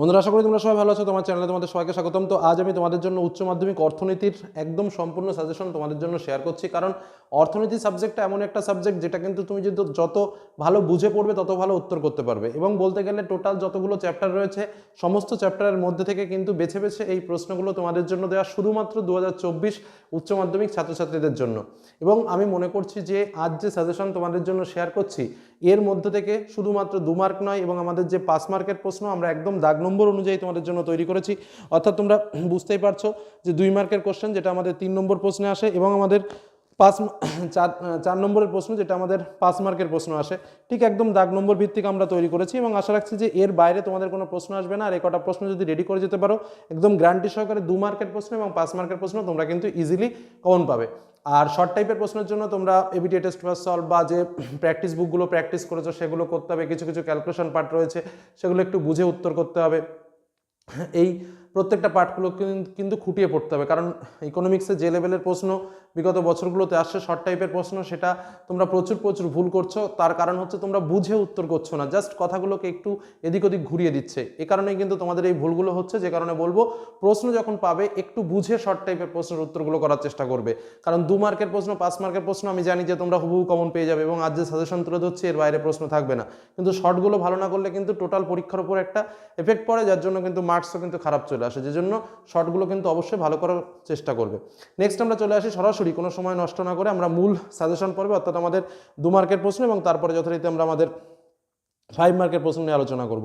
বন্ধুরা, আশা করি তোমরা সবাই ভালো আছো। তোমার চ্যানেলে তোমাদের সবাইকে স্বাগতম। তো আজ আমি তোমাদের জন্য উচ্চ মাধ্যমিক অর্থনীতির একদম সম্পূর্ণ সাজেশন তোমাদের জন্য শেয়ার করছি। কারণ অর্থনীতি সাবজেক্টটা এমন একটা সাবজেক্ট যেটা কিন্তু তুমি যদি যত ভালো বুঝে পড়বে, তত ভালো উত্তর করতে পারবে। এবং বলতে গেলে টোটাল যতগুলো চ্যাপ্টার রয়েছে, সমস্ত চ্যাপ্টারের মধ্যে থেকে কিন্তু বেছে বেছে এই প্রশ্নগুলো তোমাদের জন্য দেওয়া শুধুমাত্র দু হাজার চব্বিশ উচ্চ মাধ্যমিক ছাত্রছাত্রীদের জন্য। এবং আমি মনে করছি যে আজ যে সাজেশন তোমাদের জন্য শেয়ার করছি, এর মধ্যে থেকে শুধুমাত্র দু মার্ক নয়, এবং আমাদের যে পাস মার্কের প্রশ্ন আমরা একদম দাগ নম্বর অনুযায়ী তোমাদের জন্য তৈরি করেছি। অর্থাৎ তোমরা বুঝতেই পারছ যে দুই মার্কের কোশ্চেন যেটা আমাদের তিন নম্বর প্রশ্নে আসে এবং আমাদের পাঁচ চার চার নম্বরের প্রশ্ন, যেটা আমাদের পাঁচ মার্কের প্রশ্ন আসে, ঠিক একদম দাগ নম্বর ভিত্তিক আমরা তৈরি করেছি এবং আশা রাখছি যে এর বাইরে তোমাদের কোনো প্রশ্ন আসবে না। আর এই কটা প্রশ্ন যদি রেডি করে যেতে পারো, একদম গ্যারান্টি সহকারে দু মার্কের প্রশ্ন এবং পাঁচ মার্কের প্রশ্ন তোমরা কিন্তু ইজিলি কমন পাবে। আর শর্ট টাইপের প্রশ্নের জন্য তোমরা এবিটি টেস্ট পাস সলভ বা যে প্র্যাকটিস বুকগুলো প্র্যাকটিস করেছ, সেগুলো করতে হবে। কিছু কিছু ক্যালকুলেশন পার্ট রয়েছে, সেগুলো একটু বুঝে উত্তর করতে হবে। এই প্রত্যেকটা পার্টগুলো কিন- কিন্তু খুঁটিয়ে পড়তে হবে। কারণ ইকোনমিক্সে যে লেভেলের প্রশ্ন বিগত বছরগুলোতে আসছে শর্ট টাইপের প্রশ্ন, সেটা তোমরা প্রচুর প্রচুর ভুল করছ। তার কারণ হচ্ছে তোমরা বুঝে উত্তর করছ না। জাস্ট কথাগুলোকে একটু এদিক ওদিক ঘুরিয়ে দিচ্ছে। এ কারণেই কিন্তু তোমাদের এই ভুলগুলো হচ্ছে। যে কারণে বলব, প্রশ্ন যখন পাবে, একটু বুঝে শর্ট টাইপের প্রশ্নের উত্তরগুলো করার চেষ্টা করবে। কারণ দু মার্কের প্রশ্ন, পাঁচ মার্কের প্রশ্ন আমি জানি যে তোমরা হুবহু কমন পেয়ে যাবে এবং আজ যে সাজেশন তুলে ধরছি, এর বাইরে প্রশ্ন থাকবে না। কিন্তু শর্টগুলো ভালো না করলে কিন্তু টোটাল পরীক্ষার উপর একটা এফেক্ট পড়ে, যার জন্য কিন্তু মার্কসও কিন্তু খারাপ চলে আসে, যে জন্য শর্টগুলো কিন্তু অবশ্যই ভালো করার চেষ্টা করবে। নেক্সট আমরা চলে আসি সরাসরি, কোনো সময় নষ্ট না করে আমরা মূল সাজেশন পড়বে অর্থাৎ আমাদের দু মার্কের প্রশ্ন এবং তারপরে যথারীতি আমরা আমাদের ফাইভ মার্কের প্রশ্ন নিয়ে আলোচনা করব।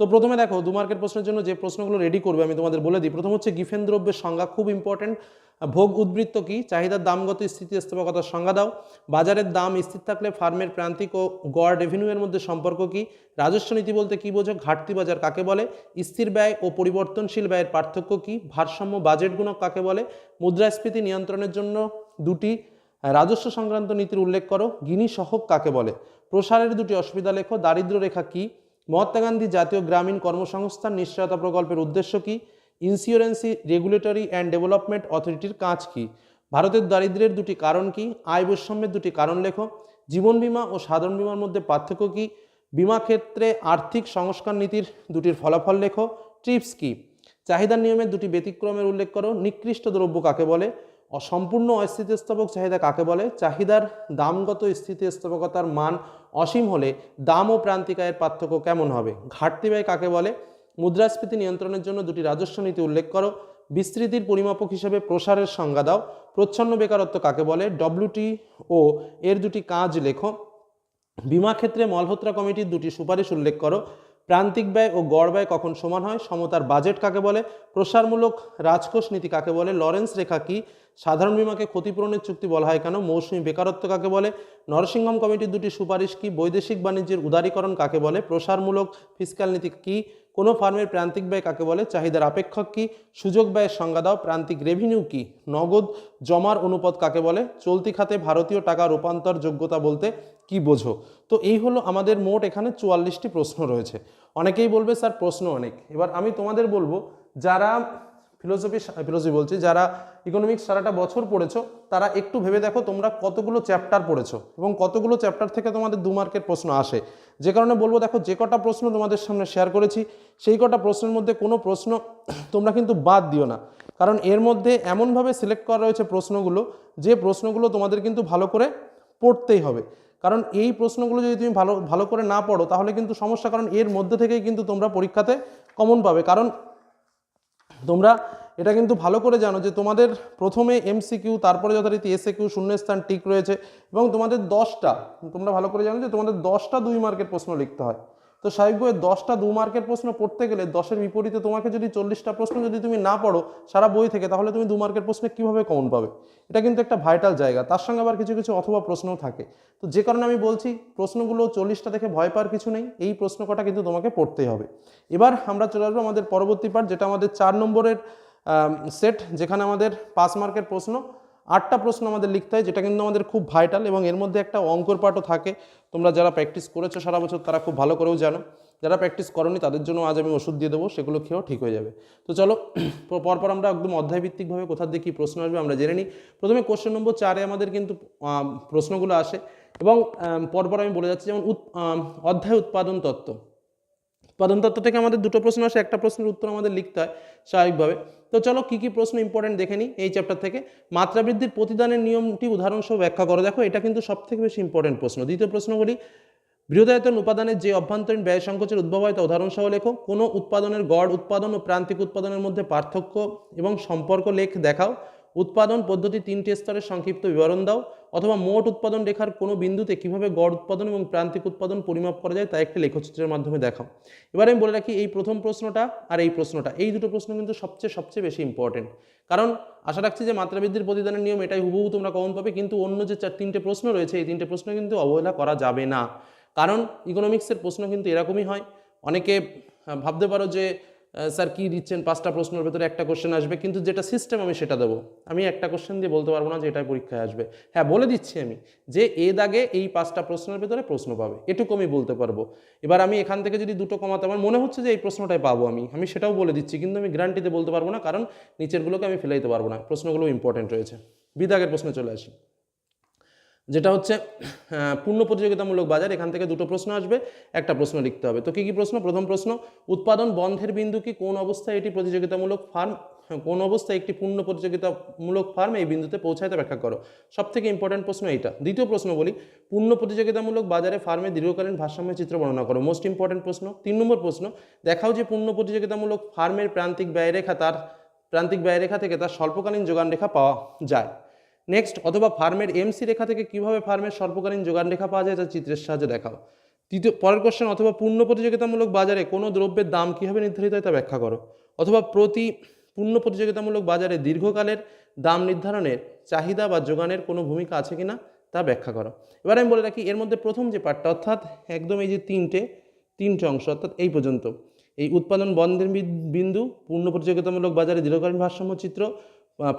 তো প্রথমে দেখো, দু মার্কের প্রশ্নের জন্য যে প্রশ্নগুলো রেডি করবে আমি তোমাদের বলে দিই। প্রথম হচ্ছে গিফেন দ্রব্যের সংজ্ঞা খুব ইম্পর্টেন্ট ভোগ উদ্বৃত্ত কি? চাহিদার দামগত স্থিতিস্থাপকতার সংজ্ঞা দাও। বাজারের দাম স্থির থাকলে ফার্মের প্রান্তিক ও গড় রেভিনিউ এর মধ্যে সম্পর্ক কি? রাজস্ব নীতি বলতে কি বোঝো? ঘাটতি বাজার কাকে বলে? স্থির ব্যয় ও পরিবর্তনশীল ব্যয়ের পার্থক্য কি? ভারসাম্য বাজেট গুণক কাকে বলে? মুদ্রাস্ফীতি নিয়ন্ত্রণের জন্য দুটি। রাজস্ব সংক্রান্ত নীতির উল্লেখ করো। গিনি সহক কাকে বলে? প্রসারের দুটি অসুবিধা লেখো। দারিদ্র রেখা কি? মহাত্মা গান্ধী জাতীয় গ্রামীণ কর্মসংস্থান নিশ্চয়তা প্রকল্পের উদ্দেশ্য কি? ইন্স্যুরেন্সি রেগুলেটরি অ্যান্ড ডেভেলপমেন্ট অথরিটির কাজ কি? ভারতের দারিদ্র্যের দুটি কারণ কি? আয় বৈষম্যের দুটি কারণ লেখো। জীবন বীমা ও সাধারণ বীমার মধ্যে পার্থক্য কি? বীমা ক্ষেত্রে আর্থিক সংস্কার নীতির দুটির ফলাফল লেখো। ট্রিপস কি? চাহিদার নিয়মের দুটি ব্যতিক্রমের উল্লেখ করো। নিকৃষ্ট দ্রব্য কাকে বলে? অসম্পূর্ণ অস্থিতিস্থাপক চাহিদা কাকে বলে? চাহিদার দামগত স্থিতিস্থাপকতার মান অসীম হলে দাম ও প্রান্তিকায়ের পার্থক্য কেমন হবে? ঘাটতি ব্যয় কাকে বলে? মুদ্রাস্ফীতি নিয়ন্ত্রণের জন্য দুটি রাজস্ব নীতি উল্লেখ করো। বিস্তৃতির পরিমাপক হিসেবে প্রসারের সংজ্ঞা দাও। প্রচ্ছন্ন বেকারত্ব কাকে বলে? ডব্লিউটি ও এর দুটি কাজ লেখো। বিমা ক্ষেত্রে মলহোত্রা কমিটির দুটি সুপারিশ উল্লেখ করো। প্রান্তিক ব্যয় ও গড় ব্যয় কখন সমান হয়? সমতার বাজেট কাকে বলে? প্রসারমূলক রাজকোষ নীতি কাকে বলে? লরেন্স রেখা কি? সাধারণ বিমাকে ক্ষতিপূরণের চুক্তি বলা হয় কেন? মৌসুমী বেকারত্ব কাকে বলে? নরসিংহম কমিটির দুটি সুপারিশ কি? বৈদেশিক বাণিজ্যের উদারীকরণ কাকে বলে? প্রসারমূলক ফিসক্যাল নীতি কি? কোনো ফার্মের প্রান্তিক ব্যয় কাকে বলে? চাহিদার আপেক্ষক কি? সুযোগ ব্যয়ের সংজ্ঞা দাও। প্রান্তিক রেভিনিউ কি? নগদ জমার অনুপাত কাকে বলে? চলতি খাতে ভারতীয় টাকা রূপান্তর যোগ্যতা বলতে কি বোঝো? তো এই হলো আমাদের মোট এখানে চুয়াল্লিশটি প্রশ্ন রয়েছে। অনেকেই বলবে, স্যার, প্রশ্ন অনেক। এবার আমি তোমাদের বলব, যারা ফিলোসফি ফিলোসফি বলছি, যারা ইকোনমিক্স সারাটা বছর পড়েছো, তারা একটু ভেবে দেখো তোমরা কতগুলো চ্যাপ্টার পড়েছো এবং কতগুলো চ্যাপ্টার থেকে তোমাদের দু মার্কের প্রশ্ন আসে। যে কারণে বলব দেখো, যে কটা প্রশ্ন তোমাদের সামনে শেয়ার করেছি, সেই কটা প্রশ্নের মধ্যে কোনো প্রশ্ন তোমরা কিন্তু বাদ দিও না। কারণ এর মধ্যে এমনভাবে সিলেক্ট করা রয়েছে প্রশ্নগুলো, যে প্রশ্নগুলো তোমাদের কিন্তু ভালো করে পড়তেই হবে। কারণ এই প্রশ্নগুলো যদি তুমি ভালো ভালো করে না পড়ো, তাহলে কিন্তু সমস্যা, কারণ এর মধ্যে থেকেই কিন্তু তোমরা পরীক্ষাতে কমন পাবে। কারণ তোমরা এটা কিন্তু ভালো করে জানো যে তোমাদের প্রথমে এমসিকিউ তারপরে যথারীতি এসএ কিউ শূন্যস্থান টিক রয়েছে এবং তোমাদের দশটা, তোমরা ভালো করে জানো যে তোমাদের দশটা দুই মার্কের প্রশ্ন লিখতে হয়। তো স্বাভাবিকভাবে দশটা দু মার্কের প্রশ্ন পড়তে গেলে দশের বিপরীতে তোমাকে যদি চল্লিশটা প্রশ্ন যদি তুমি না পড়ো সারা বই থেকে, তাহলে তুমি দু মার্কের প্রশ্নে কীভাবে কমন পাবে? এটা কিন্তু একটা ভাইটাল জায়গা, তার সঙ্গে আবার কিছু কিছু অথবা প্রশ্নও থাকে। তো যে কারণে আমি বলছি, প্রশ্নগুলো চল্লিশটা দেখে ভয় পাওয়ার কিছু নেই, এই প্রশ্ন কটা কিন্তু তোমাকে পড়তেই হবে। এবার আমরা চলে আসব আমাদের পরবর্তী পার্ট যেটা আমাদের চার নম্বরের সেট যেখানে আমাদের পাঁচ মার্কের প্রশ্ন, আটটা প্রশ্ন আমাদের লিখতে হয়, যেটা কিন্তু আমাদের খুব ভাইটাল এবং এর মধ্যে একটা অঙ্কর পার্টও থাকে। তোমরা যারা প্র্যাকটিস করেছ সারা বছর, তারা খুব ভালো করেও জানো। যারা প্র্যাকটিস করনি, তাদের জন্য আজ আমি ওষুধ দিয়ে দেবো, সেগুলো খেয়েও ঠিক হয়ে যাবে। তো চলো পরপর আমরা একদম অধ্যায়ভিত্তিকভাবে কোথা দিয়ে কী প্রশ্ন আসবে আমরা জেনে নিই। প্রথমে কোশ্চেন নম্বর চারে আমাদের কিন্তু প্রশ্নগুলো আসে এবং পরপর আমি বলে যাচ্ছি, যেমন অধ্যায় উৎপাদন তত্ত্ব। উৎপাদন তত্ত্ব থেকে আমাদের দুটো প্রশ্ন আসে, একটা প্রশ্নের উত্তর আমাদের লিখতে হয় স্বাভাবিকভাবে। তো চলো কী কী প্রশ্ন ইম্পর্টেন্ট দেখে নিই এই চ্যাপ্টার থেকে। মাত্রা বৃদ্ধির প্রতিদানের নিয়মটি উদাহরণসহ ব্যাখ্যা করো। দেখো, এটা কিন্তু সব থেকে বেশি ইম্পর্টেন্ট প্রশ্ন। দ্বিতীয় প্রশ্নগুলি বৃহদায়তন উপাদানের যে অভ্যন্তরীণ ব্যয় সংকোচের উদ্ভব হয় তা উদাহরণসহ লেখো। কোনো উৎপাদনের গড় উৎপাদন ও প্রান্তিক উৎপাদনের মধ্যে পার্থক্য এবং সম্পর্ক লেখ দেখাও। উৎপাদন পদ্ধতি তিনটি স্তরের সংক্ষিপ্ত বিবরণ দাও। অথবা মোট উৎপাদন রেখার কোনো বিন্দুতে কীভাবে গড় উৎপাদন এবং প্রান্তিক উৎপাদন পরিমাপ করা যায় তা একটি লেখচিত্রের মাধ্যমে দেখাও। এবার আমি বলে রাখি, এই প্রথম প্রশ্নটা আর এই প্রশ্নটা, এই দুটো প্রশ্ন কিন্তু সবচেয়ে সবচেয়ে বেশি ইম্পর্টেন্ট কারণ আশা রাখছি যে মাত্রাবৃদ্ধির প্রতিদানের নিয়ম এটাই হুবহু তোমরা কমন পাবে, কিন্তু অন্য যে চার, তিনটে প্রশ্ন রয়েছে, এই তিনটে প্রশ্ন কিন্তু অবহেলা করা যাবে না। কারণ ইকোনমিক্সের প্রশ্ন কিন্তু এরকমই হয়, অনেকে ভাবতে পারো যে স্যার কী দিচ্ছেন? পাঁচটা প্রশ্নের ভেতরে একটা কোশ্চেন আসবে, কিন্তু যেটা সিস্টেম আমি সেটা দেবো। আমি একটা কোশ্চেন দিয়ে বলতে পারব না যে এটাই পরীক্ষায় আসবে। হ্যাঁ বলে দিচ্ছি আমি যে এ দাগে এই পাঁচটা প্রশ্নের ভেতরে প্রশ্ন পাবে। এটুকু আমি বলতে পারব। এবার আমি এখান থেকে যদি দুটো কমাতে, আমার মনে হচ্ছে যে এই প্রশ্নটাই পাবো আমি। আমি সেটাও বলে দিচ্ছি, কিন্তু আমি গ্যারান্টিতে বলতে পারব না, কারণ নিচেরগুলোকে আমি ফেলে দিতে পারব না। প্রশ্নগুলো ইম্পর্টেন্ট রয়েছে। বিদাগের প্রশ্নে চলে আসি। যেটা হচ্ছে পূর্ণ প্রতিযোগিতামূলক বাজার, এখান থেকে দুটো প্রশ্ন আসবে, একটা প্রশ্ন লিখতে হবে। তো কী কী প্রশ্ন? প্রথম প্রশ্ন, উৎপাদন বন্ধের বিন্দু কি কোন অবস্থায় এটি প্রতিযোগিতামূলক ফার্ম, কোন অবস্থায় একটি পূর্ণ প্রতিযোগিতামূলক ফার্ম এই বিন্দুতে পৌঁছাতে ব্যাখ্যা করো। সব থেকে ইম্পর্টেন্ট প্রশ্ন এইটা। দ্বিতীয় প্রশ্ন বলি, পূর্ণ প্রতিযোগিতামূলক বাজারে ফার্মে দীর্ঘকালীন ভারসাম্য চিত্র বর্ণনা করো। মোস্ট ইম্পর্টেন্ট প্রশ্ন। তিন নম্বর প্রশ্ন, দেখাও যে পূর্ণ প্রতিযোগিতামূলক ফার্মের প্রান্তিক ব্যয়রেখা তার, প্রান্তিক ব্যয়রেখা থেকে তার স্বল্পকালীন যোগান রেখা পাওয়া যায়। নেক্সট অথবা ফার্মের এমসি রেখা থেকে কীভাবে ফার্মের স্বল্পকালীন যোগান রেখা পাওয়া যায়, তা চিত্রের সাহায্যে দেখাও। তৃতীয়, পরের কোশ্চেন অথবা পূর্ণ প্রতিযোগিতামূলক বাজারে কোনো দ্রব্যের দাম কীভাবে নির্ধারিত হয় তা ব্যাখ্যা করো। অথবা প্রতি, পূর্ণ প্রতিযোগিতামূলক বাজারে দীর্ঘকালের দাম নির্ধারণের চাহিদা বা যোগানের কোনো ভূমিকা আছে কিনা, তা ব্যাখ্যা করো। এবার আমি বলে রাখি, এর মধ্যে প্রথম যে পার্টটা অর্থাৎ একদম এই যে তিনটে তিনটে অংশ, অর্থাৎ এই পর্যন্ত, এই উৎপাদন বন্ধের বিন্দু, পূর্ণ প্রতিযোগিতামূলক বাজারে দীর্ঘকালীন ভারসাম্য চিত্র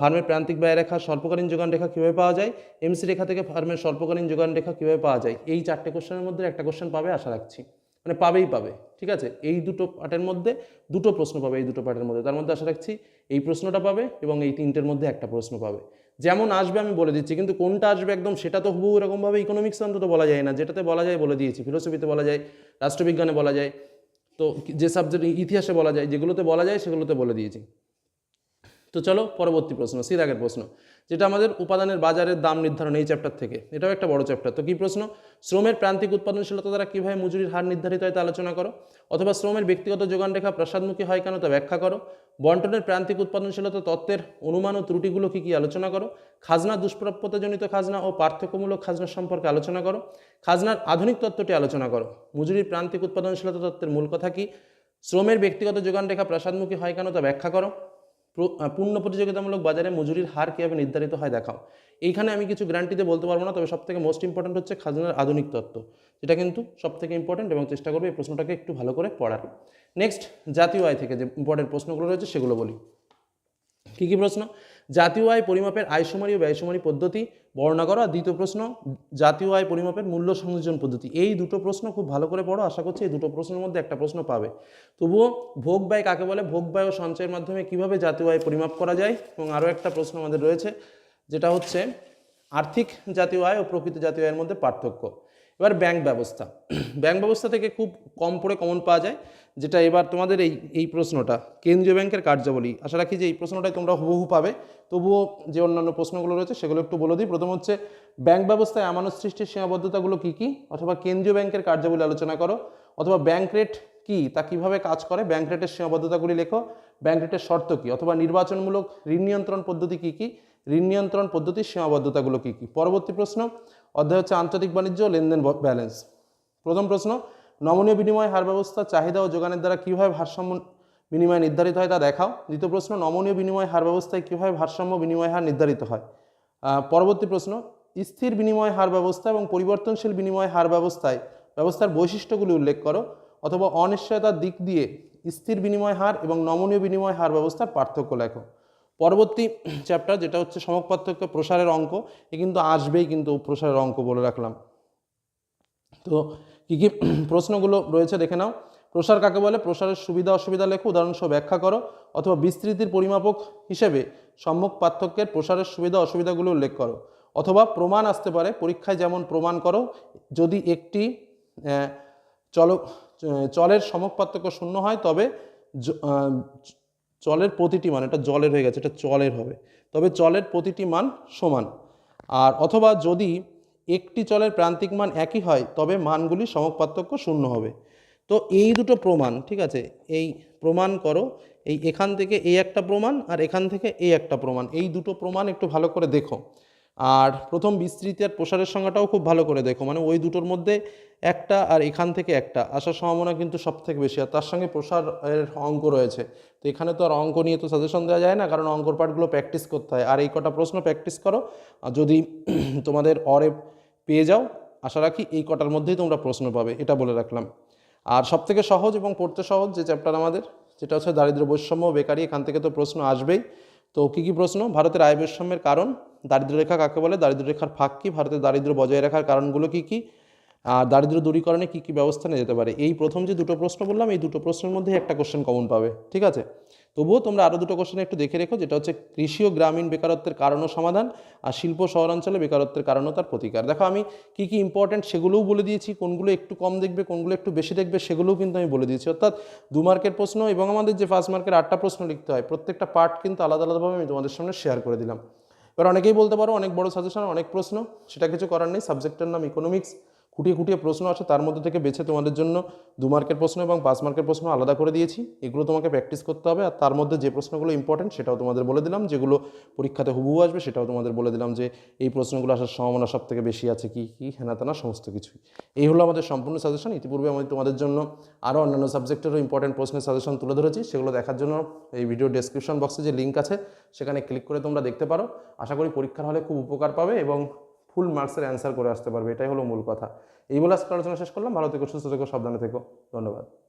ফার্মের প্রান্তিক ব্যয় রেখা, স্বল্পকালীন যোগান রেখা কীভাবে পাওয়া যায়? এমসি রেখা থেকে ফার্মের স্বল্পকালীন যোগান রেখা কীভাবে পাওয়া যায়? এই চারটে কোশ্চেনের মধ্যে একটা কোশ্চেন পাবে আশা রাখছি। মানে পাবেই পাবে, ঠিক আছে? এই দুটো পার্টের মধ্যে, দুটো প্রশ্ন পাবে এই দুটো পার্টের মধ্যে। তার মধ্যে আশা রাখছি এই প্রশ্নটা পাবে এবং এই তিনটের মধ্যে একটা প্রশ্ন পাবে। যেমন আসবে আমি বলে দিচ্ছি, কিন্তু কোনটা আসবে একদম সেটা তো হুবহু এরকমভাবে ইকোনমিক্স অন্তত বলা যায় না। যেটাতে বলা যায় বলে দিয়েছি ফিলোসফিতে বলা যায়, রাষ্ট্রবিজ্ঞানে বলা যায়, তো যে সাবজেক্ট ইতিহাসে বলা যায়, যেগুলোতে বলা যায় সেগুলোতে বলে দিয়েছি। তো চলো পরবর্তী প্রশ্ন সিরাগের প্রশ্ন, যেটা আমাদের উপাদানের বাজারের দাম নির্ধারণ এই চ্যাপ্টার থেকে, এটাও একটা বড় চ্যাপ্টার তো কি প্রশ্ন? শ্রমের প্রান্তিক উৎপাদনশীলতা দ্বারা কীভাবে মজুরির হার নির্ধারিত হয় তা আলোচনা করো, অথবা শ্রমের ব্যক্তিগত যোগান রেখা প্রসাদমুখী হয় কেন তা ব্যাখ্যা করো, বন্টনের প্রান্তিক উৎপাদনশীলতা তত্ত্বের অনুমান ও ত্রুটিগুলো কী কী আলোচনা করো, খাজনা দুষ্প্রাপ্যতাজনিত খাজনা ও পার্থক্যমূলক খাজনা সম্পর্কে আলোচনা করো, খাজনার আধুনিক তত্ত্বটি আলোচনা করো, মজুরির প্রান্তিক উৎপাদনশীলতা তত্ত্বের মূল কথা কি, শ্রমের ব্যক্তিগত যোগান রেখা প্রসাদমুখী হয় কেন তা ব্যাখ্যা করো পূর্ণ প্রতিযোগিতামূলক বাজারে মজুরির হার কীভাবে নির্ধারিত হয় দেখাও। এইখানে আমি কিছু গ্যারান্টিতে বলতে পারব না, তবে সব থেকে মোস্ট ইম্পর্ট্যান্ট হচ্ছে খাজনার আধুনিক তত্ত্ব। যেটা কিন্তু সব থেকে ইম্পর্টেন্ট এবং চেষ্টা করবে এই প্রশ্নটাকে একটু ভালো করে পড়ার। নেক্সট জাতীয় আয় থেকে যে ইম্পর্টেন্ট প্রশ্নগুলো রয়েছে সেগুলো বলি। কী কী প্রশ্ন? জাতীয় আয় পরিমাপের আয়সুমারি ও ব্যয়সুমারি পদ্ধতি, বর্ণনা করো। আর দ্বিতীয় প্রশ্ন, জাতীয় আয় পরিমাপের মূল্য সংযোজন পদ্ধতি। এই দুটো প্রশ্ন খুব ভালো করে পড়ো, আশা করছি এই দুটো প্রশ্নের মধ্যে একটা প্রশ্ন পাবে। তবুও ভোগ ব্যয় কাকে বলে? ভোগ ব্যয় ও সঞ্চয়ের মাধ্যমে কীভাবে জাতীয় আয় পরিমাপ করা যায়? এবং আরও একটা প্রশ্ন আমাদের রয়েছে, যেটা হচ্ছে, আর্থিক জাতীয় আয় ও প্রকৃত জাতীয় আয়ের মধ্যে পার্থক্য। এবার ব্যাংক ব্যবস্থা। ব্যাংক ব্যবস্থা থেকে খুব কম পড়ে কমন পাওয়া যায়, যেটা এবার তোমাদের এই এই প্রশ্নটা। কেন্দ্রীয় ব্যাংকের কার্যাবলী। আশা রাখি যে এই প্রশ্নটাই তোমরা হুবহু পাবে। তবুও যে অন্যান্য প্রশ্নগুলো রয়েছে, সেগুলো একটু বলে দিই। প্রথম হচ্ছে ব্যাংক ব্যবস্থায় আমানত সৃষ্টির সীমাবদ্ধতাগুলো কী কী? অথবা কেন্দ্রীয় ব্যাংকের কার্যাবলী আলোচনা করো। অথবা ব্যাংক রেট কী? তা কীভাবে কাজ করে? ব্যাংক রেটের সীমাবদ্ধতাগুলি লেখো। ব্যাংক রেটের শর্ত কী? অথবা নির্বাচনমূলক ঋণ নিয়ন্ত্রণ পদ্ধতি কী কী? ঋণ নিয়ন্ত্রণ পদ্ধতির সীমাবদ্ধতাগুলো কী কী? পরবর্তী প্রশ্ন অধ্যায় হচ্ছে আন্তর্জাতিক বাণিজ্য, লেনদেন ব্যালেন্স প্রথম প্রশ্ন, নমনীয় বিনিময় হার ব্যবস্থা, চাহিদা ও যোগানের দ্বারা কীভাবে ভারসাম্য বিনিময় নির্ধারিত হয় তা দেখাও। দ্বিতীয় প্রশ্ন, নমনীয় বিনিময় হার ব্যবস্থায় কীভাবে ভারসাম্য বিনিময় হার নির্ধারিত হয়? পরবর্তী প্রশ্ন, স্থির বিনিময় হার ব্যবস্থা এবং পরিবর্তনশীল বিনিময় হার ব্যবস্থায়, ব্যবস্থার বৈশিষ্ট্যগুলি উল্লেখ করো, অথবা অনিশ্চয়তার দিক দিয়ে স্থির বিনিময় হার এবং নমনীয় বিনিময় হার ব্যবস্থার পার্থক্য লেখো। পরবর্তী চ্যাপ্টার যেটা হচ্ছে সমক পার্থক্য, প্রসারের অঙ্ক, এ কিন্তু আসবেই কিন্তু প্রসারের অঙ্ক বলে রাখলাম। তো কী কী প্রশ্নগুলো রয়েছে দেখে নাও। প্রসার কাকে বলে? প্রসারের সুবিধা, অসুবিধা লেখো উদাহরণসহ ব্যাখ্যা করো। অথবা বিস্তৃতির পরিমাপক হিসেবে সম্মুখ পার্থক্যের প্রসারের সুবিধা, অসুবিধাগুলো উল্লেখ করো। অথবা প্রমাণ আসতে পারে, পরীক্ষায় যেমন প্রমাণ করো, যদি একটি চল চলের সমক পার্থক্য শূন্য হয়, তবে চলের প্রতিটি মান, এটা জলের হয়ে গেছে, এটা চলের হবে। তবে চলের প্রতিটি মান সমান। আর অথবা যদি একটি চলের প্রান্তিক মান একই হয়, তবে মানগুলি সমপার্থক্য শূন্য হবে। তো এই দুটো প্রমাণ, ঠিক আছে? এই প্রমাণ করো, এই এখান থেকে এই একটা প্রমাণ আর এখান থেকে এই একটা প্রমাণ। এই দুটো প্রমাণ একটু ভালো করে দেখো। আর প্রথম বিস্তৃতি আর প্রসারের সংখ্যাটাও খুব ভালো করে দেখো। মানে ওই দুটোর মধ্যে একটা আর এখান থেকে একটা। আসার সম্ভাবনা কিন্তু সব থেকে বেশি। আর তার সঙ্গে প্রসারের অঙ্ক রয়েছে। তো এখানে তো আর অঙ্ক নিয়ে তো সাজেশন দেওয়া যায় না, কারণ অঙ্কর পার্টগুলো প্র্যাকটিস করতে হয়। আর এই কটা প্রশ্ন প্র্যাকটিস করো। আর যদি তোমাদের অরে পেয়ে যাও, আশা রাখি এই কটার মধ্যেই তোমরা প্রশ্ন পাবে। এটা বলে রাখলাম। আর সবথেকে সহজ এবং পড়তে সহজ যে চ্যাপ্টার আমাদের যেটা হচ্ছে দারিদ্র বৈষম্য বেকারি। এখান থেকে তো প্রশ্ন আসবেই। তো কী কী প্রশ্ন? ভারতের আয় বৈষম্যের কারণ দারিদ্র রেখা কাকে বলে? দারিদ্র রেখার ফাঁক কী? ভারতের দারিদ্র বজায় রাখার কারণগুলো কী কী? আর দারিদ্র দূরীকরণে কী কী ব্যবস্থা নিয়ে যেতে পারে? এই প্রথম যে দুটো প্রশ্ন বললাম, এই দুটো প্রশ্নের মধ্যে একটা কোশ্চেন কমন পাবে, ঠিক আছে? তবুও তোমরা আরও দুটো কোশ্চেন একটু দেখে রেখো, যেটা হচ্ছে কৃষি ও গ্রামীণ বেকারত্বের কারণ ও সমাধান, আর শিল্প শহরাঞ্চলে বেকারত্বের কারণ ও তার প্রতিকার। দেখো, আমি কী কী ইম্পর্টেন্ট সেগুলোও বলে দিয়েছি, কোনগুলো একটু কম দেখবে, কোনগুলো একটু বেশি দেখবে, সেগুলোও কিন্তু আমি বলে দিয়েছি। অর্থাৎ দু মার্কের প্রশ্ন এবং আমাদের যে ফার্স্ট মার্কের আটটা প্রশ্ন লিখতে হয়, প্রত্যেকটা পার্ট কিন্তু আলাদা আলাদাভাবে আমি তোমাদের সামনে শেয়ার করে দিলাম। এবার অনেকেই বলতে পারো, অনেক বড় সাজেশন অনেক প্রশ্ন, সেটা কিছু করার নেই সাবজেক্টের নাম ইকোনমিক্স খুঁটিয়ে খুঁটিয়ে প্রশ্ন আছে, তার মধ্যে থেকে বেছে তোমাদের জন্য দু মার্কের প্রশ্ন এবং পাঁচ মার্কের প্রশ্ন আলাদা করে দিয়েছি। এগুলো তোমাকে প্র্যাকটিস করতে হবে আর তার মধ্যে যে প্রশ্নগুলো ইম্পর্টেন্ট সেটাও তোমাদের বলে দিলাম। যেগুলো পরীক্ষাতে হুবহু আসবে সেটাও তোমাদের বলে দিলাম যে এই প্রশ্নগুলো আসার সম্ভাবনা সব থেকে বেশি আছে, কি কি হেনা তেনা সমস্ত কিছুই। এই হলো আমাদের সম্পূর্ণ সাজেশন ইতিপূর্বে আমি তোমাদের জন্য আরও অন্যান্য সাবজেক্টেরও ইম্পর্টেন্ট প্রশ্নের সাজেশন তুলে ধরেছি। সেগুলো দেখার জন্য এই ভিডিও ডেসক্রিপশন বক্সে যে লিঙ্ক আছে, সেখানে ক্লিক করে তোমরা দেখতে পারো। আশা করি পরীক্ষার হলে খুব উপকার পাবে এবং ফুল মার্কসের অ্যান্সার করে আসতে পারবে, এটাই হলো মূল কথা। এই বলে আজকে আলোচনা শেষ করলাম, ভালো থেকো, সুস্থ থেকো, সাবধানে থেকো। ধন্যবাদ।